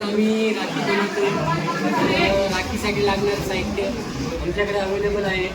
आम्ही राखी बनवतो राखीसाठी लागणारं साहित्य आमच्याकडे अवेलेबल आहे.